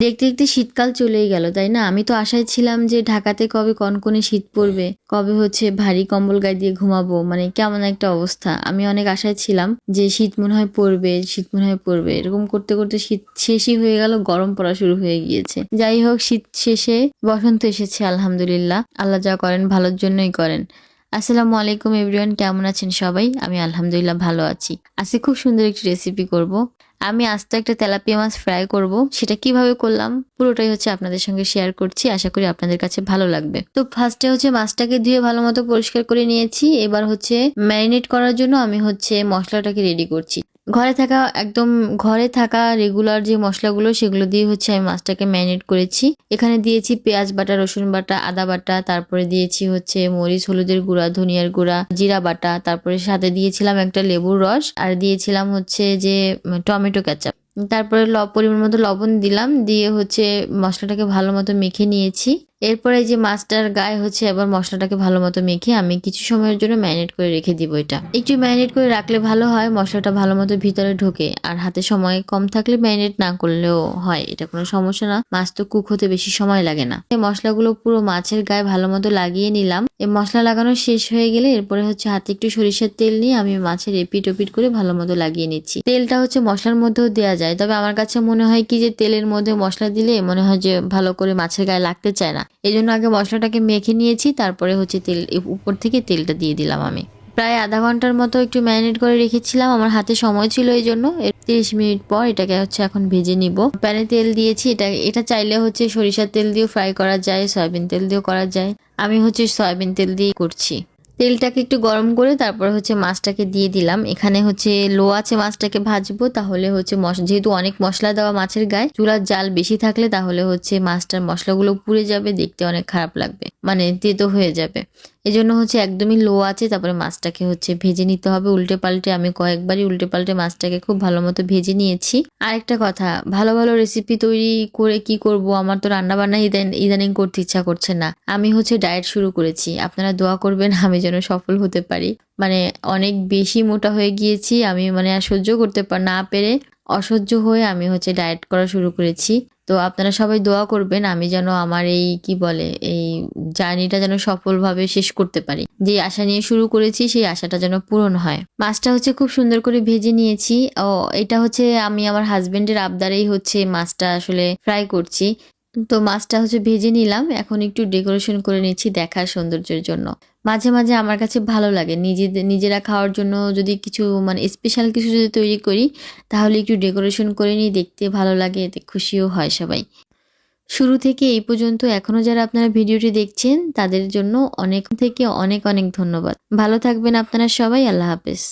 দেখতে দেখতে শীতকাল চলেই গেল, তাই না? আমি তো আশায় ছিলাম যে ঢাকাতে কবে কনকনে শীত পড়বে, কবে হচ্ছে ভারী কম্বল গায়ে দিয়ে ঘুমাবো মানে কেমন একটা অবস্থা। আমি অনেক আশায় ছিলাম যে শীত মনে হয় পড়বে, শীত মনে হয় পড়বে। এরকম করতে করতে শীত শেষই হয়ে গেল, গরম পড়া শুরু হয়ে গিয়েছে। যাই হোক, শীত শেষে বসন্ত এসেছে, আলহামদুলিল্লাহ। আল্লাহ যা করেন, ভালোর জন্যই করেন। আসসালামু আলাইকুম এভরিওয়ান, কেমন আছেন সবাই? আমি আলহামদুলিল্লাহ ভালো আছি। আজকে খুব সুন্দর একটি রেসিপি করব। আমি আস্তে একটা তেলাপিয়া মাছ ফ্রাই করব। সেটা কীভাবে করলাম পুরোটাই হচ্ছে আপনাদের সঙ্গে শেয়ার করছি। আশা করি আপনাদের কাছে ভালো লাগবে। তো ফার্স্টে হচ্ছে মাছটাকে ধুয়ে ভালো মতো পরিষ্কার করে নিয়েছি। এবার হচ্ছে ম্যারিনেট করার জন্য আমি হচ্ছে মশলাটাকে রেডি করছি। ঘরে থাকা, একদম ঘরে থাকা রেগুলার যে মশলাগুলো, সেগুলো দিয়ে হচ্ছে আমি মাছটাকে ম্যারিনেট করেছি। এখানে দিয়েছি পেঁয়াজ বাটা, রসুন বাটা, আদা বাটা, তারপরে দিয়েছি হচ্ছে মরিচ, হলুদের গুঁড়া, ধনিয়ার গুঁড়া, জিরা বাটা, তারপরে সাথে দিয়েছিলাম একটা লেবুর রস। আর দিয়েছিলাম হচ্ছে যে টমেটো ক্যাচাপ তারপরে ল পরিমাণ মতো লবণ দিলাম দিয়ে হচ্ছে মশলাটাকে ভালো মতো মেখে নিয়েছি। এরপরে যে মাছটার গায়ে হচ্ছে এবার মশলাটাকে ভালো মতো মেখে আমি কিছু সময়ের জন্য ম্যারিনেট করে রেখে দিব এটা। একটু ম্যারিনেট করে রাখলে ভালো হয়, মশলাটা ভালো মতো ভিতরে ঢোকে। আর হাতে সময় কম থাকলে ম্যারিনেট না করলেও হয়, এটা কোনো সমস্যা না। মাছ তো কুক হতে বেশি সময় লাগে না। এই মশলাগুলো পুরো মাছের গায়ে ভালো মতো লাগিয়ে নিলাম। এই মশলা লাগানো শেষ হয়ে গেলে এরপরে হচ্ছে হাতে একটু সরিষার তেল নিয়ে আমি মাছের এপিট ওপিট করে ভালো মতো লাগিয়ে নিচ্ছি। তেলটা হচ্ছে মশলার মধ্যেও দেওয়া যায়, তবে আমার কাছে মনে হয় কি যে তেলের মধ্যে মশলা দিলে মনে হয় যে ভালো করে মাছের গায়ে লাগতে চায় না। এই জন্য আগে মশলাটাকে মেখে নিয়েছি, তারপরে হচ্ছে তেল উপর থেকে তেলটা দিয়ে দিলাম আমি। প্রায় আধা ঘণ্টার মতো একটু ম্যারিনেট করে রেখেছিলাম, আমার হাতে সময় ছিল এই জন্য তিরিশ মিনিট পর এটাকে হচ্ছে এখন ভেজে নিব। প্যানে তেল দিয়েছি, এটা এটা চাইলে হচ্ছে সরিষার তেল দিয়েও ফ্রাই করা যায়, সয়াবিন তেল দিয়েও করা যায়। আমি হচ্ছে সয়াবিন তেল দিয়ে করছি। তেলটাকে একটু গরম করে তারপর হচ্ছে মাছটাকে দিয়ে দিলাম। এখানে হচ্ছে লো আছে মাছটাকে ভাজবো, তাহলে হচ্ছে যেহেতু অনেক মশলা দেওয়া মাছের গায়ে, চুলার জাল বেশি থাকলে তাহলে হচ্ছে মাছটার মশলাগুলো পুড়ে যাবে, দেখতে অনেক খারাপ লাগবে মানে তেতো হয়ে যাবে। এই জন্য হচ্ছে একদমই লো আছে, তারপরে মাছটাকে হচ্ছে ভেজে নিতে হবে উল্টে পাল্টে। আমি কয়েকবারই উল্টে পাল্টে মাছটাকে খুব ভালো মতো ভেজে নিয়েছি। আরেকটা কথা, ভালো ভালো রেসিপি তৈরি করে কি করব? আমার তো রান্না বান্না ইদানিং করতে ইচ্ছা করছে না। আমি হচ্ছে ডায়েট শুরু করেছি। আপনারা দোয়া করবেন আমি যেন সফল হতে পারি। মানে অনেক বেশি মোটা হয়ে গিয়েছি, আমি মানে আর সহ্য করতে না পেরে অসহ্য হয়ে আমি হচ্ছে ডায়েট করা শুরু করেছি। তো আপনারা সবাই দোয়া করবেন আমি যেন আমার এই, কি বলে, এই জার্নিটা যেন সফলভাবে শেষ করতে পারি। যে আশা নিয়ে শুরু করেছি, সেই আশাটা যেন পূরণ হয়। মাছটা হচ্ছে খুব সুন্দর করে ভেজে নিয়েছি। ও, এটা হচ্ছে আমি আমার হাজবেন্ডের আবদারেই হচ্ছে মাছটা আসলে ফ্রাই করছি। তো মাছটা হচ্ছে ভেজে নিলাম। এখন একটু ডেকোরেশন করে নিচ্ছি দেখার সৌন্দর্যের জন্য। মাঝে মাঝে আমার কাছে ভালো লাগে নিজেদের নিজেরা খাওয়ার জন্য যদি কিছু মানে স্পেশাল কিছু যদি তৈরি করি, তাহলে একটু ডেকোরেশন করে নিই, দেখতে ভালো লাগে, এতে খুশিও হয় সবাই। শুরু থেকে এই পর্যন্ত এখনও যারা আপনারা ভিডিওটি দেখছেন, তাদের জন্য অনেক থেকে অনেক অনেক ধন্যবাদ। ভালো থাকবেন আপনারা সবাই, আল্লাহ হাফেজ।